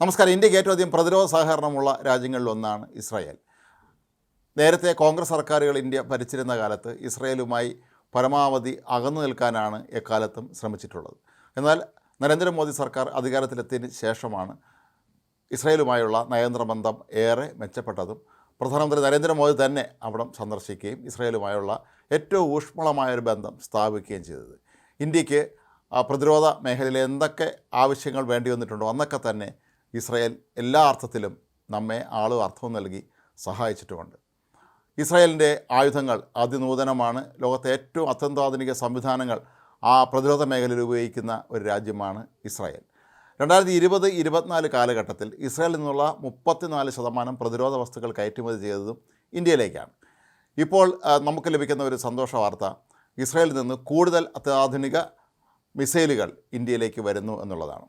നമസ്കാരം. ഇന്ത്യയ്ക്ക് ഏറ്റവും അധികം പ്രതിരോധ സഹകരണമുള്ള രാജ്യങ്ങളിലൊന്നാണ് ഇസ്രായേൽ. നേരത്തെ കോൺഗ്രസ് സർക്കാരുകൾ ഇന്ത്യ ഭരിച്ചിരുന്ന കാലത്ത് ഇസ്രായേലുമായി പരമാവധി അകന്നു നിൽക്കാനാണ് എക്കാലത്തും ശ്രമിച്ചിട്ടുള്ളത്. എന്നാൽ നരേന്ദ്രമോദി സർക്കാർ അധികാരത്തിലെത്തിയതിന് ശേഷമാണ് ഇസ്രായേലുമായുള്ള നയതന്ത്ര ബന്ധം ഏറെ മെച്ചപ്പെട്ടതും പ്രധാനമന്ത്രി നരേന്ദ്രമോദി തന്നെ അവിടം സന്ദർശിക്കുകയും ഇസ്രായേലുമായുള്ള ഏറ്റവും ഊഷ്മളമായ ഒരു ബന്ധം സ്ഥാപിക്കുകയും ചെയ്തത്. ഇന്ത്യയ്ക്ക് പ്രതിരോധ മേഖലയിൽ എന്തൊക്കെ ആവശ്യങ്ങൾ വേണ്ടി വന്നിട്ടുണ്ടോ അന്നൊക്കെ തന്നെ ഇസ്രായേൽ എല്ലാ അർത്ഥത്തിലും നമ്മെ ആളും അർത്ഥവും നൽകി സഹായിച്ചിട്ടുമുണ്ട്. ഇസ്രായേലിന്റെ ആയുധങ്ങൾ അതിനൂതനമാണ്. ലോകത്തെ ഏറ്റവും അത്യന്താധുനിക സംവിധാനങ്ങൾ ആ പ്രതിരോധ മേഖലയിൽ ഉപയോഗിക്കുന്ന ഒരു രാജ്യമാണ് ഇസ്രായേൽ. രണ്ടായിരത്തി ഇരുപത് ഇരുപത്തിനാല് കാലഘട്ടത്തിൽ ഇസ്രായേലിൽ നിന്നുള്ള മുപ്പത്തിനാല് ശതമാനം പ്രതിരോധ വസ്തുക്കൾ കയറ്റുമതി ചെയ്തതും ഇന്ത്യയിലേക്കാണ്. ഇപ്പോൾ നമുക്ക് ലഭിക്കുന്ന ഒരു സന്തോഷ വാർത്ത ഇസ്രായേലിൽ നിന്ന് കൂടുതൽ അത്യാധുനിക മിസൈലുകൾ ഇന്ത്യയിലേക്ക് വരുന്നു എന്നുള്ളതാണ്.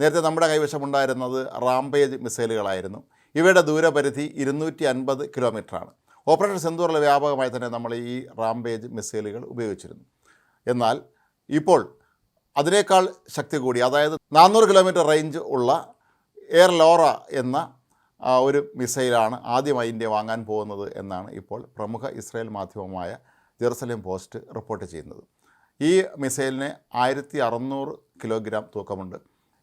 നേരത്തെ നമ്മുടെ കൈവശമുണ്ടായിരുന്നത് റാംപേജ് മിസൈലുകളായിരുന്നു. ഇവയുടെ ദൂരപരിധി ഇരുന്നൂറ്റി അൻപത് കിലോമീറ്ററാണ്. ഓപ്പറേഷൻ സെന്തൂറിൽ വ്യാപകമായി തന്നെ നമ്മൾ ഈ റാംപേജ് മിസൈലുകൾ ഉപയോഗിച്ചിരുന്നു. എന്നാൽ ഇപ്പോൾ അതിനേക്കാൾ ശക്തി കൂടി അതായത് നാനൂറ് കിലോമീറ്റർ റേഞ്ച് ഉള്ള എയർ ലോറ എന്ന ഒരു മിസൈലാണ് ആദ്യമായി ഇന്ത്യ വാങ്ങാൻ പോകുന്നത് എന്നാണ് ഇപ്പോൾ പ്രമുഖ ഇസ്രായേൽ മാധ്യമമായ ജെറുസലേം പോസ്റ്റ് റിപ്പോർട്ട് ചെയ്യുന്നത്. ഈ മിസൈലിന് ആയിരത്തി അറുന്നൂറ് കിലോഗ്രാം തൂക്കമുണ്ട്.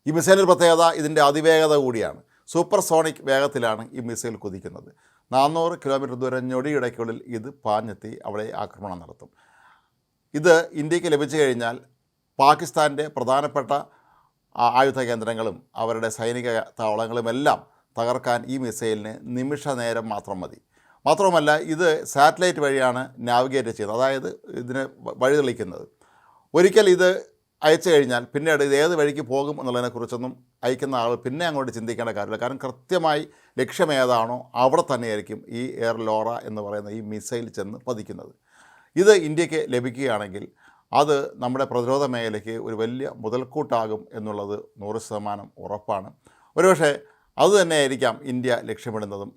ഈ മിസൈലിന്റെ പ്രത്യേകത ഇതിന്റെ അതിവേഗത കൂടിയാണ്. സൂപ്പർ സോണിക് വേഗത്തിലാണ് ഈ മിസൈൽ കുതിക്കുന്നത്. നാനൂറ് കിലോമീറ്റർ ദൂരം ഞൊടിയിടയ്ക്കുള്ളിൽ ഇത് പാഞ്ഞെത്തി അവിടെ ആക്രമണം നടത്തും. ഇത് ഇന്ത്യയ്ക്ക് ലഭിച്ചു കഴിഞ്ഞാൽ പാകിസ്ഥാന്റെ പ്രധാനപ്പെട്ട ആയുധ കേന്ദ്രങ്ങളും അവരുടെ സൈനിക താവളങ്ങളുമെല്ലാം തകർക്കാൻ ഈ മിസൈലിന് നിമിഷ നേരം മാത്രം മതി. മാത്രവുമല്ല ഇത് സാറ്റലൈറ്റ് വഴിയാണ് നാവിഗേറ്റ് ചെയ്യുന്നത്. അതായത് ഇതിന് വഴി തെളിക്കുന്നത് ഒരിക്കൽ ഇത് അയച്ചു കഴിഞ്ഞാൽ പിന്നീട് ഇത് ഏത് വഴിക്ക് പോകും എന്നുള്ളതിനെക്കുറിച്ചൊന്നും അയക്കുന്ന ആൾ പിന്നെ അങ്ങോട്ട് ചിന്തിക്കേണ്ട കാര്യമില്ല. കാരണം കൃത്യമായി ലക്ഷ്യം ഏതാണോ അവിടെ തന്നെയായിരിക്കും ഈ എയർ ലോറ എന്ന് പറയുന്ന ഈ മിസൈൽ ചെന്ന് പതിക്കുന്നത്. ഇത് ഇന്ത്യയ്ക്ക് ലഭിക്കുകയാണെങ്കിൽ അത് നമ്മുടെ പ്രതിരോധ മേഖലയ്ക്ക് ഒരു വലിയ മുതൽക്കൂട്ടാകും എന്നുള്ളത് നൂറ് ശതമാനം ഉറപ്പാണ്. ഒരുപക്ഷെ അതുതന്നെയായിരിക്കാം ഇന്ത്യ ലക്ഷ്യമിടുന്നതും.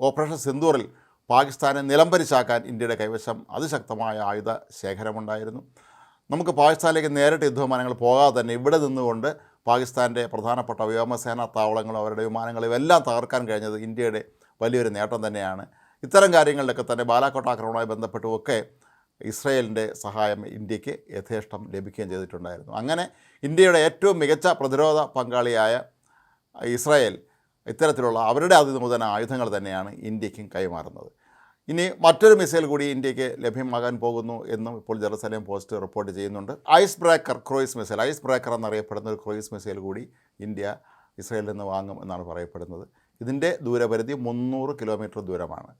ഓപ്പറേഷൻ സിന്ദൂറിൽ പാകിസ്ഥാനെ നിലംപരിച്ചാക്കാൻ ഇന്ത്യയുടെ കൈവശം അതിശക്തമായ ആയുധ ശേഖരമുണ്ടായിരുന്നു. നമുക്ക് പാകിസ്ഥാനിലേക്ക് നേരിട്ട് യുദ്ധവിമാനങ്ങൾ പോകാതെ തന്നെ ഇവിടെ നിന്നുകൊണ്ട് പാകിസ്ഥാന്റെ പ്രധാനപ്പെട്ട വ്യോമസേനാ താവളങ്ങളും അവരുടെ വിമാനങ്ങളും എല്ലാം തകർക്കാൻ കഴിഞ്ഞത് ഇന്ത്യയുടെ വലിയൊരു നേട്ടം തന്നെയാണ്. ഇത്തരം കാര്യങ്ങളിലൊക്കെ തന്നെ ബാലാക്കോട്ട് ആക്രമണവുമായി ബന്ധപ്പെട്ടുമൊക്കെ ഇസ്രയേലിന്റെ സഹായം ഇന്ത്യയ്ക്ക് യഥേഷ്ടം ലഭിക്കുകയും ചെയ്തിട്ടുണ്ടായിരുന്നു. അങ്ങനെ ഇന്ത്യയുടെ ഏറ്റവും മികച്ച പ്രതിരോധ പങ്കാളിയായ ഇസ്രായേൽ ഇത്തരത്തിലുള്ള അവരുടെ അതിനൂതന ആയുധങ്ങൾ തന്നെയാണ് ഇന്ത്യക്കും കൈമാറുന്നത്. ഇനി മറ്റൊരു മിസൈൽ കൂടി ഇന്ത്യയ്ക്ക് ലഭ്യമാകാൻ പോകുന്നു എന്നും ഇപ്പോൾ ജെറുസലേം പോസ്റ്റ് റിപ്പോർട്ട് ചെയ്യുന്നുണ്ട്. Ice breaker cruise missile. Ice breaker എന്നറിയപ്പെടുന്ന ഒരു ക്രൂയിസ് മിസൈൽ കൂടി ഇന്ത്യ ഇസ്രയേലിൽ നിന്ന് വാങ്ങും എന്നാണ് പറയപ്പെടുന്നത്. ഇതിന്റെ ദൂരപരിധി മുന്നൂറ് കിലോമീറ്റർ ദൂരമാണ്.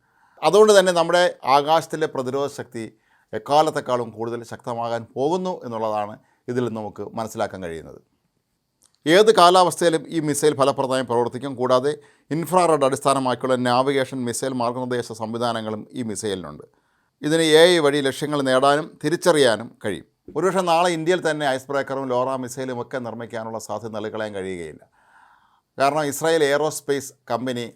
അതുകൊണ്ട് തന്നെ നമ്മുടെ ആകാശത്തിലെ പ്രതിരോധ ശക്തി എക്കാലത്തെക്കാളും കൂടുതൽ ശക്തമാകാൻ പോകുന്നു എന്നുള്ളതാണ് ഇതിൽ നമുക്ക് മനസ്സിലാക്കാൻ കഴിയുന്നത്. ഏത് കാലാവസ്ഥയിലും ഈ മിസൈൽ ഫലപ്രദമായി പ്രവർത്തിക്കും. കൂടാതെ ഇൻഫ്രാറെഡ് അടിസ്ഥാനമാക്കിയുള്ള നാവിഗേഷൻ മിസൈൽ മാർഗനിർദ്ദേശ സംവിധാനങ്ങളും ഈ മിസൈലിനുണ്ട്. ഇതിന് എ ഐ വഴി ലക്ഷ്യങ്ങൾ നേടാനും തിരിച്ചറിയാനും കഴിയും. ഒരുപക്ഷെ നാളെ ഇന്ത്യയിൽ തന്നെ ഐസ് ബ്രേക്കറും ലോറ മിസൈലും ഒക്കെ നിർമ്മിക്കാനുള്ള സാധ്യത നൽകളയാൻ കഴിയുകയില്ല. കാരണം ഇസ്രായേൽ എയറോസ്പേസ് കമ്പനി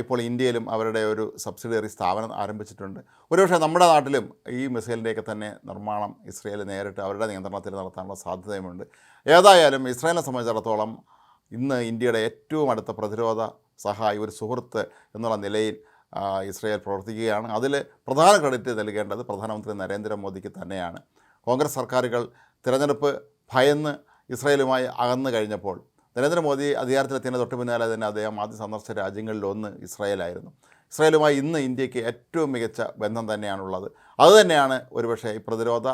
ഇപ്പോൾ ഇന്ത്യയിലും അവരുടെ ഒരു സബ്സിഡിയറി സ്ഥാപനം ആരംഭിച്ചിട്ടുണ്ട്. ഒരുപക്ഷെ നമ്മുടെ നാട്ടിലും ഈ മിസൈലിന്റെയൊക്കെ തന്നെ നിർമ്മാണം ഇസ്രയേൽ നേരിട്ട് അവരുടെ നിയന്ത്രണത്തിൽ നടത്താനുള്ള സാധ്യതയുമുണ്ട്. ഏതായാലും ഇസ്രായേലിനെ സംബന്ധിച്ചിടത്തോളം ഇന്ന് ഇന്ത്യയുടെ ഏറ്റവും അടുത്ത പ്രതിരോധ സഹായി ഒരു സുഹൃത്ത് എന്നുള്ള നിലയിൽ ഇസ്രയേൽ പ്രവർത്തിക്കുകയാണ്. അതിൽ പ്രധാന ക്രെഡിറ്റ് നൽകേണ്ടത് പ്രധാനമന്ത്രി നരേന്ദ്രമോദിക്ക് തന്നെയാണ്. കോൺഗ്രസ് സർക്കാരുകൾ തിരഞ്ഞെടുപ്പ് ഭയന്ന് ഇസ്രയേലുമായി അകന്നു കഴിഞ്ഞപ്പോൾ നരേന്ദ്രമോദി അധികാരത്തിലെത്തിയതിന് തൊട്ട് പിന്നാലെ തന്നെ അദ്ദേഹം ആദ്യം സന്ദർശിച്ച രാജ്യങ്ങളിലൊന്ന് ഇസ്രായേലായിരുന്നു. ഇസ്രായേലുമായി ഇന്ന് ഇന്ത്യയ്ക്ക് ഏറ്റവും മികച്ച ബന്ധം തന്നെയാണുള്ളത്. അതുതന്നെയാണ് ഒരുപക്ഷെ ഈ പ്രതിരോധ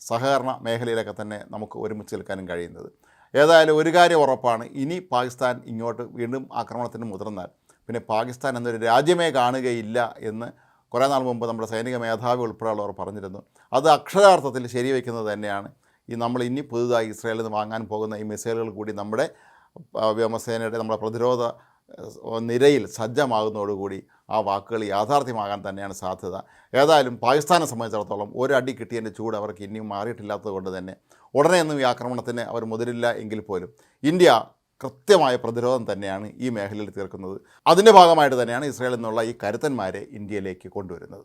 സഹകരണ മേഖലയിലൊക്കെ തന്നെ നമുക്ക് ഒരുമിച്ച് നിൽക്കാനും കഴിയുന്നത്. ഏതായാലും ഒരു കാര്യം ഉറപ്പാണ്. ഇനി പാകിസ്ഥാൻ ഇങ്ങോട്ട് വീണ്ടും ആക്രമണത്തിന് മുതിർന്നാൽ പിന്നെ പാകിസ്ഥാൻ എന്നൊരു രാജ്യമേ കാണുകയില്ല എന്ന് കുറേ നാൾ മുമ്പ് നമ്മുടെ സൈനിക മേധാവി ഉൾപ്പെടെയുള്ളവർ പറഞ്ഞിരുന്നു. അത് അക്ഷരാർത്ഥത്തിൽ ശരിവയ്ക്കുന്നത് തന്നെയാണ്. ഈ നമ്മൾ ഇനി പുതുതായി ഇസ്രായേലിൽ നിന്ന് വാങ്ങാൻ പോകുന്ന ഈ മിസൈലുകൾ കൂടി നമ്മുടെ വ്യോമസേനയുടെ നമ്മുടെ പ്രതിരോധ നിരയിൽ സജ്ജമാകുന്നതോടുകൂടി ആ വാക്കുകൾ യാഥാർത്ഥ്യമാകാൻ തന്നെയാണ് സാധ്യത. ഏതായാലും പാകിസ്ഥാനെ സംബന്ധിച്ചിടത്തോളം ഒരടി കിട്ടിയതിന്റെ ചൂട് അവർക്ക് ഇനിയും മാറിയിട്ടില്ലാത്തത് കൊണ്ട് തന്നെ ഉടനെയൊന്നും ഈ ആക്രമണത്തിന് അവർ മുതിരില്ല എങ്കിൽ പോലും ഇന്ത്യ കൃത്യമായ പ്രതിരോധം തന്നെയാണ് ഈ മേഖലയിൽ തീർക്കുന്നത്. അതിന്റെ ഭാഗമായിട്ട് തന്നെയാണ് ഇസ്രായേലിൽ നിന്നുള്ള ഈ കരുത്തന്മാരെ ഇന്ത്യയിലേക്ക് കൊണ്ടുവരുന്നത്.